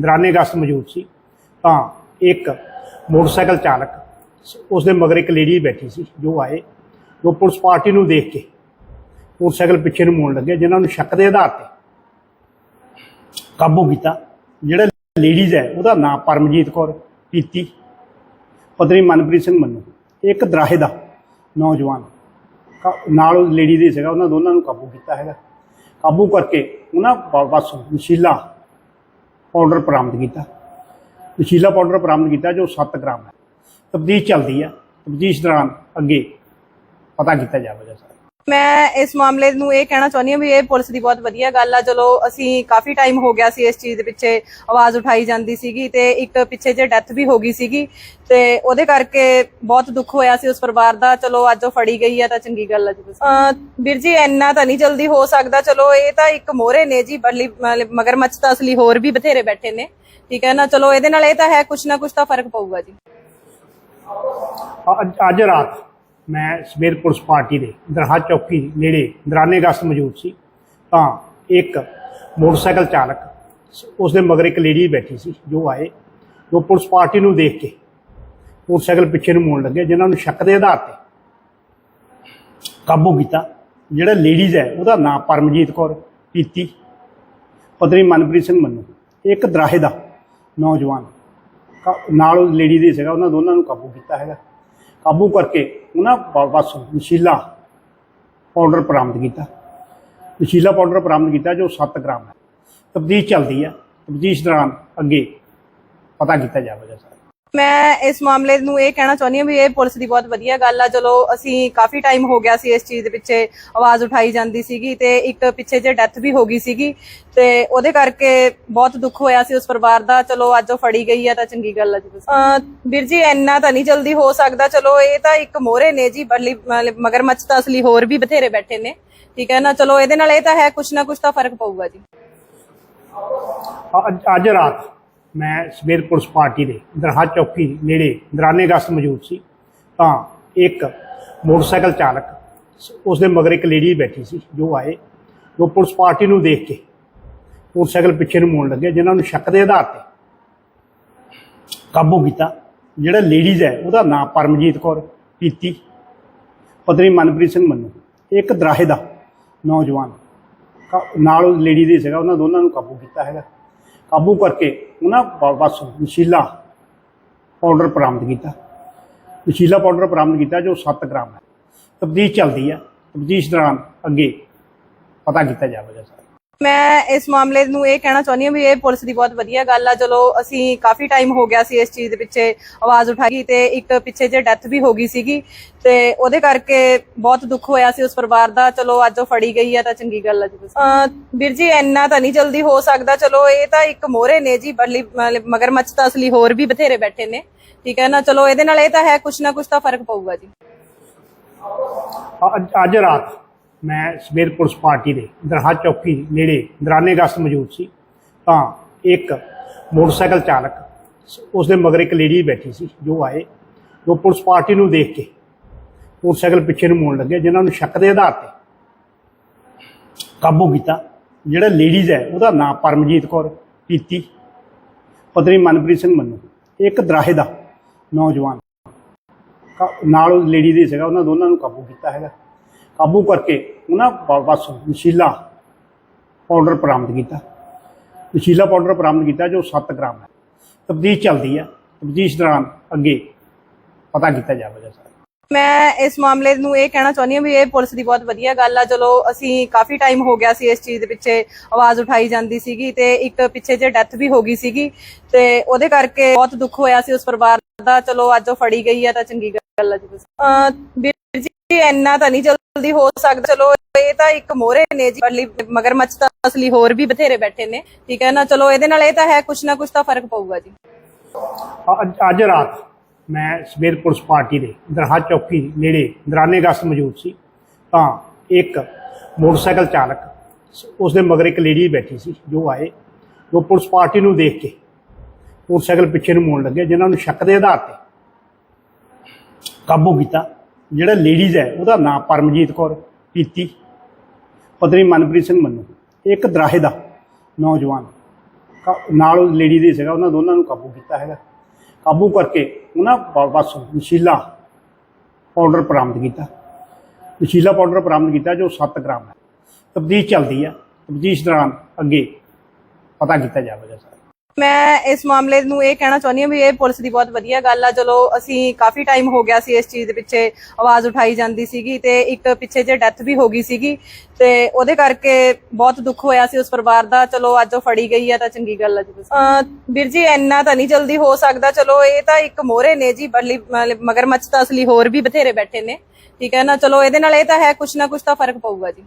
ਦਰਾਨੇ ਗਸਤ ਮੌਜੂਦ ਸੀ, ਤਾਂ ਇੱਕ ਮੋਟਰਸਾਈਕਲ ਚਾਲਕ ਉਸ ਦੇ ਮਗਰ ਇੱਕ ਲੇਡੀ ਬੈਠੀ ਸੀ, ਜੋ ਆਏ, ਜੋ ਪੁਲਿਸ ਪਾਰਟੀ ਨੂੰ ਦੇਖ ਕੇ ਮੋਟਰਸਾਈਕਲ ਪਿੱਛੇ ਨੂੰ ਮੋੜਨ ਲੱਗੇ, ਜਿਨ੍ਹਾਂ ਨੂੰ ਸ਼ੱਕ ਦੇ ਆਧਾਰ ਤੇ ਕਾਬੂ ਕੀਤਾ। ਜਿਹੜਾ ਲੇਡੀਜ਼ ਹੈ, ਉਹਦਾ ਨਾਮ ਪਰਮਜੀਤ ਕੌਰ, ਪੀਤੀ, ਪਤਨੀ ਮਨਪ੍ਰੀਤ ਸਿੰਘ ਮੰਨੂ ਇੱਕ ਦਰਾਹੇ ਦਾ ਨੌਜਵਾਨ। ਨਾਲ ਉਹ ਲੇਡੀ ਦੇ ਸੀਗਾ, ਉਹਨਾਂ ਦੋਨਾਂ ਨੂੰ ਕਾਬੂ ਕੀਤਾ ਹੈਗਾ। ਕਾਬੂ ਕਰਕੇ ਉਹਨਾਂ ਬ- ਬਸ ਨਸ਼ੀਲਾ ਪਾਊਡਰ ਬਰਾਮਦ ਕੀਤਾ। ਨਸ਼ੀਲਾ ਪਾਊਡਰ ਬਰਾਮਦ ਕੀਤਾ ਜੋ 7 ਗ੍ਰਾਮ ਹੈ। ਤਬਦੀਸ਼ ਚੱਲਦੀ ਹੈ ਤਬਦੀਸ਼ ਦੌਰਾਨ ਅੱਗੇ ਪਤਾ ਕੀਤਾ ਜਾਵੇਗਾ ਸਰ। ਮੈਂ ਇਸ ਮਾਮਲੇ ਨੂੰ ਇਹ ਕਹਿਣਾ ਚਾਹੁੰਦੀ ਹਾਂ ਵੀ ਇਹ ਪੁਲਿਸ ਦੀ ਬਹੁਤ ਵਧੀਆ ਗੱਲ ਆ। ਚਲੋ ਅਸੀਂ ਕਾਫੀ ਟਾਈਮ ਹੋ ਗਿਆ ਸੀ ਇਸ ਚੀਜ਼ ਦੇ ਪਿੱਛੇ ਆਵਾਜ਼ ਉਠਾਈ ਜਾਂਦੀ ਸੀਗੀ ਤੇ ਇੱਕ ਪਿੱਛੇ ਜੇ ਡੈਥ ਵੀ ਹੋ ਗਈ ਸੀਗੀ ਤੇ ਉਹਦੇ ਕਰਕੇ ਬਹੁਤ ਦੁੱਖ ਹੋਇਆ ਸੀ ਉਸ ਪਰਿਵਾਰ ਦਾ। ਚਲੋ ਅੱਜ ਉਹ ਫੜੀ ਗਈ ਆ ਤਾਂ ਚੰਗੀ ਗੱਲ ਆ ਜੀ। ਵੀਰ ਜੀ ਇੰਨਾ ਤਾਂ ਨਹੀਂ ਜਲਦੀ ਹੋ ਸਕਦਾ। ਚਲੋ ਇਹ ਤਾਂ ਇੱਕ ਮੋਹਰੇ ਨੇ ਜੀ ਮਤਲਬ ਮਗਰਮੱਛ ਤਾਂ ਅਸਲੀ ਹੋਰ ਵੀ ਬਥੇਰੇ ਬੈਠੇ ਨੇ। ਠੀਕ ਹੈ ਨਾ? ਚਲੋ ਇਹਦੇ ਨਾਲ ਇਹ ਤਾਂ ਹੈ ਕੁਛ ਨਾ ਕੁਛ ਤਾਂ ਫ਼ਰਕ ਪਊਗਾ ਜੀ। ਅੱਜ ਰਾਤ। ਮੈਂ ਸਵੇਰ ਪੁਲਿਸ ਪਾਰਟੀ ਦੇ ਦਰਹਾ ਚੌਕੀ ਨੇੜੇ ਦਰਾਨੇ ਗਸਤ ਮੌਜੂਦ ਸੀ, ਤਾਂ ਇੱਕ ਮੋਟਰਸਾਈਕਲ ਚਾਲਕ ਉਸ ਦੇ ਮਗਰ ਇੱਕ ਲੇਡੀ ਬੈਠੀ ਸੀ, ਜੋ ਆਏ, ਜੋ ਪੁਲਿਸ ਪਾਰਟੀ ਨੂੰ ਦੇਖ ਕੇ ਮੋਟਰਸਾਈਕਲ ਪਿੱਛੇ ਨੂੰ ਮੋੜਨ ਲੱਗੇ, ਜਿਨ੍ਹਾਂ ਨੂੰ ਸ਼ੱਕ ਦੇ ਆਧਾਰ ਤੇ ਕਾਬੂ ਕੀਤਾ। ਜਿਹੜਾ ਲੇਡੀਜ਼ ਹੈ, ਉਹਦਾ ਨਾਮ ਪਰਮਜੀਤ ਕੌਰ, ਪੀਤੀ, ਪਤਨੀ ਮਨਪ੍ਰੀਤ ਸਿੰਘ ਮੰਨੂ, ਇੱਕ ਦਰਾਹੇ ਦਾ ਨੌਜਵਾਨ। ਕਾ- ਨਾਲ ਉਹ ਲੇਡੀ ਦੇ ਸੀਗਾ, ਉਹਨਾਂ ਦੋਨਾਂ ਨੂੰ ਕਾਬੂ ਕੀਤਾ ਹੈਗਾ। ਕਾਬੂ ਕਰਕੇ ਉਹਨਾਂ ਬ- ਬਸ ਨਸ਼ੀਲਾ ਪਾਊਡਰ ਬਰਾਮਦ ਕੀਤਾ। ਨਸ਼ੀਲਾ ਪਾਊਡਰ ਬਰਾਮਦ ਕੀਤਾ ਜੋ 7 ਗ੍ਰਾਮ ਹੈ। ਤਬਦੀਸ਼ ਚੱਲਦੀ ਹੈ ਤਬਦੀਸ਼ ਦੌਰਾਨ ਅੱਗੇ ਪਤਾ ਕੀਤਾ ਜਾਵੇਗਾ ਸਰ। ਮੈਂ ਇਸ ਮਾਮਲੇ ਨੂੰ ਇਹ ਕਹਿਣਾ ਚਾਹੁੰਦੀ ਹਾਂ ਵੀ ਇਹ ਪੁਲਿਸ ਦੀ ਬਹੁਤ ਵਧੀਆ ਗੱਲ ਆ। ਚਲੋ, ਅਸੀਂ ਕਾਫੀ ਟਾਈਮ ਹੋ ਗਿਆ ਸੀ ਇਸ ਚੀਜ਼ ਦੇ ਪਿੱਛੇ ਆਵਾਜ਼ ਉਠਾਈ ਜਾਂਦੀ ਸੀਗੀ ਤੇ ਇੱਕ ਪਿੱਛੇ ਜੇ ਡੈਥ ਵੀ ਹੋ ਗਈ ਸੀਗੀ ਤੇ ਉਹਦੇ ਕਰਕੇ ਬਹੁਤ ਦੁੱਖ ਹੋਇਆ ਸੀ ਉਸ ਪਰਿਵਾਰ ਦਾ। ਚਲੋ, ਅੱਜ ਉਹ ਫੜੀ ਗਈ ਆ ਤਾਂ ਚੰਗੀ ਗੱਲ ਆ ਜੀ। ਵੀਰ ਜੀ, ਇੰਨਾ ਤਾਂ ਨਹੀਂ ਜਲਦੀ ਹੋ ਸਕਦਾ। ਚਲੋ, ਇਹ ਤਾਂ ਇੱਕ ਮੋਹਰੇ ਨੇ ਜੀ ਬਰਲੀ ਮਗਰਮੱਛ ਤਾਂ ਅਸਲੀ ਹੋਰ ਵੀ ਬਥੇਰੇ ਬੈਠੇ ਨੇ। ਠੀਕ ਹੈ ਨਾ? ਚਲੋ, ਇਹਦੇ ਨਾਲ ਇਹ ਤਾਂ ਹੈ, ਕੁਛ ਨਾ ਕੁਛ ਤਾਂ ਫ਼ਰਕ ਪਊਗਾ ਜੀ। ਅੱਜ ਰਾਤ? ਮੈਂ ਸਵੇਰ ਪੁਲਿਸ ਪਾਰਟੀ ਦੇ ਦਰਹਾ ਚੌਕੀ ਨੇੜੇ ਦਰਾਨੇ ਗਸਤ ਮੌਜੂਦ ਸੀ, ਤਾਂ ਇੱਕ ਮੋਟਰਸਾਈਕਲ ਚਾਲਕ ਉਸ ਦੇ ਮਗਰ ਇੱਕ ਲੇਡੀ ਬੈਠੀ ਸੀ, ਜੋ ਆਏ, ਜੋ ਪੁਲਿਸ ਪਾਰਟੀ ਨੂੰ ਦੇਖ ਕੇ ਮੋਟਰਸਾਈਕਲ ਪਿੱਛੇ ਨੂੰ ਮੋੜਨ ਲੱਗੇ, ਜਿਨ੍ਹਾਂ ਨੂੰ ਸ਼ੱਕ ਦੇ ਆਧਾਰ ਤੇ ਕਾਬੂ ਕੀਤਾ। ਜਿਹੜਾ ਲੇਡੀਜ਼ ਹੈ, ਉਹਦਾ ਨਾਮ ਪਰਮਜੀਤ ਕੌਰ, ਪੀਤੀ, ਪਤਨੀ ਮਨਪ੍ਰੀਤ ਸਿੰਘ ਮੰਨੂ, ਇੱਕ ਦਰਾਹੇ ਦਾ ਨੌਜਵਾਨ। ਨਾਲ ਉਹ ਲੇਡੀ ਦੇ ਸੀਗਾ, ਉਹਨਾਂ ਦੋਨਾਂ ਨੂੰ ਕਾਬੂ ਕੀਤਾ ਹੈਗਾ। ਕਾਬੂ ਕਰਕੇ ਉਹਨਾਂ ਬ- ਬਸ ਨਸ਼ੀਲਾ ਪਾਊਡਰ ਬਰਾਮਦ ਕੀਤਾ। ਨਸ਼ੀਲਾ ਪਾਊਡਰ ਬਰਾਮਦ ਕੀਤਾ ਜੋ 7 ਗ੍ਰਾਮ ਹੈ। ਤਬਦੀਸ਼ ਚੱਲਦੀ ਹੈ। ਤਬਦੀਸ਼ ਦੌਰਾਨ ਅੱਗੇ ਪਤਾ ਕੀਤਾ ਜਾਵੇਗਾ ਸਰ। ਮੈਂ ਇਸ ਮਾਮਲੇ ਨੂੰ ਇਹ ਕਹਿਣਾ ਚਾਹੁੰਦੀ ਹਾਂ ਵੀ ਇਹ ਪੁਲਿਸ ਦੀ ਬਹੁਤ ਵਧੀਆ ਗੱਲ ਆ। ਚਲੋ, ਅਸੀਂ ਕਾਫੀ ਟਾਈਮ ਹੋ ਗਿਆ ਸੀ ਇਸ ਚੀਜ਼ ਦੇ ਪਿੱਛੇ ਆਵਾਜ਼ ਉਠਾਈ ਤੇ ਇੱਕ ਪਿੱਛੇ ਜੇ ਡੈਥ ਵੀ ਹੋ ਗਈ ਸੀਗੀ ਤੇ ਉਹਦੇ ਕਰਕੇ ਬਹੁਤ ਦੁੱਖ ਹੋਇਆ ਸੀ ਉਸ ਪਰਿਵਾਰ ਦਾ। ਚਲੋ, ਅੱਜ ਉਹ ਫੜੀ ਗਈ ਆ ਤਾਂ ਚੰਗੀ ਗੱਲ ਆ ਜੀ। ਅਹ, ਵੀਰ ਜੀ, ਇੰਨਾ ਤਾਂ ਨਹੀਂ ਜਲਦੀ ਹੋ ਸਕਦਾ। ਚਲੋ, ਇਹ ਤਾਂ ਇੱਕ ਮੋਹਰੇ ਨੇ ਜੀ ਬਰਲੀ ਮਤਲਬ ਮਗਰਮੱਛ ਤਾਂ ਅਸਲੀ ਹੋਰ ਵੀ ਬਥੇਰੇ ਬੈਠੇ ਨੇ। ਠੀਕ ਹੈ ਨਾ? ਚਲੋ, ਇਹਦੇ ਨਾਲ ਇਹ ਤਾਂ ਹੈ, ਕੁਛ ਨਾ ਕੁਛ ਤਾਂ ਫ਼ਰਕ ਪਊਗਾ ਜੀ। ਅੱਜ ਰਾਤ। ਮੈਂ ਸਵੇਰ ਪੁਲਿਸ ਪਾਰਟੀ ਦੇ ਦਰਹਾ ਚੌਕੀ ਨੇੜੇ ਦਰਾਨੇ ਗਸਤ ਮੌਜੂਦ ਸੀ, ਤਾਂ ਇੱਕ ਮੋਟਰਸਾਈਕਲ ਚਾਲਕ ਉਸ ਦੇ ਮਗਰ ਇੱਕ ਲੇਡੀ ਬੈਠੀ ਸੀ, ਜੋ ਆਏ, ਜੋ ਪੁਲਿਸ ਪਾਰਟੀ ਨੂੰ ਦੇਖ ਕੇ ਮੋਟਰਸਾਈਕਲ ਪਿੱਛੇ ਨੂੰ ਮੋੜਨ ਲੱਗੇ, ਜਿਨ੍ਹਾਂ ਨੂੰ ਸ਼ੱਕ ਦੇ ਆਧਾਰ ਤੇ ਕਾਬੂ ਕੀਤਾ। ਜਿਹੜਾ ਲੇਡੀਜ਼ ਹੈ, ਉਹਦਾ ਨਾਮ ਪਰਮਜੀਤ ਕੌਰ, ਪੀਤੀ, ਪਤਨੀ ਮਨਪ੍ਰੀਤ ਸਿੰਘ ਮੰਨੂ, ਇੱਕ ਦਰਾਹੇ ਦਾ ਨੌਜਵਾਨ। ਨਾਲ ਉਹ ਲੇਡੀ ਦੇ ਸੀਗਾ, ਉਹਨਾਂ ਦੋਨਾਂ ਨੂੰ ਕਾਬੂ ਕੀਤਾ ਹੈਗਾ। ਕਾਬੂ ਕਰਕੇ ਉਹਨਾਂ ਬ- ਨਸ਼ੀਲਾ ਪਾਊਡਰ ਬਰਾਮਦ ਕੀਤਾ। ਨਸ਼ੀਲਾ ਪਾਊਡਰ ਬਰਾਮਦ ਕੀਤਾ ਜੋ 7 ਗ੍ਰਾਮ ਹੈ। ਤਬਦੀਲ ਚੱਲਦੀ ਹੈ। ਤਬਦੀਲ ਦੌਰਾਨ ਅੱਗੇ ਪਤਾ ਕੀਤਾ ਜਾਵੇਗਾ ਸਰ। ਮੈਂ ਇਸ ਮਾਮਲੇ ਨੂੰ ਇਹ ਕਹਿਣਾ ਚਾਹੁੰਦੀ ਹਾਂ ਵੀ ਇਹ ਪੁਲਿਸ ਦੀ ਬਹੁਤ ਵਧੀਆ ਗੱਲ ਆ। ਚਲੋ, ਅਸੀਂ ਕਾਫੀ ਟਾਈਮ ਹੋ ਗਿਆ ਸੀ ਇਸ ਚੀਜ਼ ਦੇ ਪਿੱਛੇ ਆਵਾਜ਼ ਉਠਾਈ ਜਾਂਦੀ ਸੀਗੀ ਤੇ ਇੱਕ ਪਿੱਛੇ ਜੇ ਡੈਥ ਵੀ ਹੋ ਗਈ ਸੀਗੀ ਤੇ ਉਹਦੇ ਕਰਕੇ ਬਹੁਤ ਦੁੱਖ ਹੋਇਆ ਸੀ ਉਸ ਪਰਿਵਾਰ ਦਾ। ਚਲੋ, ਅੱਜ ਉਹ ਫੜੀ ਗਈ ਆ ਤਾਂ ਚੰਗੀ ਗੱਲ ਆ ਜੀ। ਅਹ ਜੀ ਇੰਨਾ ਤਾਂ ਨਹੀਂ ਜਲਦੀ ਹੋ ਸਕਦਾ। ਚਲੋ, ਇਹ ਤਾਂ ਇੱਕ ਮੋਹਰੇ ਨੇ ਜੀ ਬਰਲੀ ਮਗਰਮੱਛ ਤਾਂ ਅਸਲੀ ਹੋਰ ਵੀ ਬਥੇਰੇ ਬੈਠੇ ਨੇ। ਠੀਕ ਹੈ ਨਾ? ਚਲੋ, ਇਹਦੇ ਨਾਲ ਇਹ ਤਾਂ ਹੈ, ਕੁਛ ਨਾ ਕੁਛ ਤਾਂ ਫ਼ਰਕ ਪਊਗਾ ਜੀ। ਅੱਜ ਅੱਜ ਰਾਤ ਮੈਂ ਸਵੇਰ ਪੁਲਿਸ ਪਾਰਟੀ ਦੇ ਦਰਹਾ ਚੌਕੀ ਨੇੜੇ ਦਰਾਨੇ ਗਸਤ ਮੌਜੂਦ ਸੀ। ਤਾਂ ਇੱਕ ਮੋਟਰਸਾਈਕਲ ਚਾਲਕ ਉਸ ਦੇ ਮਗਰ ਇੱਕ ਲੇਡੀ ਬੈਠੀ ਸੀ, ਜੋ ਆਏ। ਜੋ ਪੁਲਿਸ ਪਾਰਟੀ ਨੂੰ ਦੇਖ ਕੇ ਮੋਟਰਸਾਈਕਲ ਪਿੱਛੇ ਨੂੰ ਮੋੜਨ ਲੱਗੇ, ਜਿਨ੍ਹਾਂ ਨੂੰ ਸ਼ੱਕ ਦੇ ਆਧਾਰ ਤੇ ਕਾਬੂ ਕੀਤਾ। ਜਿਹੜਾ ਲੇਡੀਜ਼ ਹੈ, ਉਹਦਾ ਨਾਮ ਪਰਮਜੀਤ ਕੌਰ, ਪੀਤੀ। ਪਤਨੀ ਮਨਪ੍ਰੀਤ ਸਿੰਘ ਮੰਨੂ, ਇੱਕ ਦਰਾਹੇ ਦਾ ਨੌਜਵਾਨ। ਕਾ- ਨਾਲ ਉਹ ਲੇਡੀ ਦੇ ਸੀਗਾ, ਉਹਨਾਂ ਦੋਨਾਂ ਨੂੰ ਕਾਬੂ ਕੀਤਾ ਹੈਗਾ। ਕਾਬੂ ਕਰਕੇ ਉਹਨਾਂ ਬ- ਬਸ ਨਸ਼ੀਲਾ ਪਾਊਡਰ ਬਰਾਮਦ ਕੀਤਾ। ਨਸ਼ੀਲਾ ਪਾਊਡਰ ਬਰਾਮਦ ਕੀਤਾ ਜੋ 7 ਗ੍ਰਾਮ ਹੈ। ਤਬਦੀਸ਼ ਚੱਲਦੀ ਆ। ਤਬਦੀਸ਼ ਦੌਰਾਨ ਅੱਗੇ ਪਤਾ ਕੀਤਾ ਜਾਵੇਗਾ ਸਰ। ਮੈਂ ਇਸ ਮਾਮਲੇ ਨੂੰ ਇਹ ਕਹਿਣਾ ਚਾਹੁੰਦੀ ਹਾਂ ਵੀ ਇਹ ਪੁਲਿਸ ਦੀ ਬਹੁਤ ਵਧੀਆ ਗੱਲ ਆ। ਚਲੋ, ਅਸੀਂ ਕਾਫੀ ਟਾਈਮ ਹੋ ਗਿਆ ਸੀ ਇਸ ਚੀਜ਼ ਦੇ ਪਿੱਛੇ ਆਵਾਜ਼ ਉਠਾਈ ਜਾਂਦੀ ਸੀਗੀ ਤੇ ਇੱਕ ਪਿੱਛੇ ਜੇ ਡੈਥ ਵੀ ਹੋ ਗਈ ਸੀਗੀ ਤੇ ਉਹਦੇ ਕਰਕੇ ਬਹੁਤ ਦੁੱਖ ਹੋਇਆ ਸੀ ਉਸ ਪਰਿਵਾਰ ਦਾ। ਚਲੋ, ਅੱਜ ਉਹ ਫੜੀ ਗਈ ਆ ਤਾਂ ਚੰਗੀ ਗੱਲ ਆ ਜੀ। ਵੀਰ ਜੀ, ਇੰਨਾ ਤਾਂ ਨਹੀਂ ਜਲਦੀ ਹੋ ਸਕਦਾ। ਚਲੋ, ਇਹ ਤਾਂ ਇੱਕ ਮੋਹਰੇ ਨੇ ਜੀ ਬਲੀ ਮਤਲਬ ਮਗਰਮੱਛ ਤਾਂ ਅਸਲੀ ਹੋਰ ਵੀ ਬਥੇਰੇ ਬੈਠੇ ਨੇ। ਠੀਕ ਹੈ ਨਾ? ਚਲੋ, ਇਹਦੇ ਨਾਲ ਇਹ ਤਾਂ ਹੈ, ਕੁਛ ਨਾ ਕੁਛ ਤਾਂ ਫ਼ਰਕ ਪਊਗਾ ਜੀ।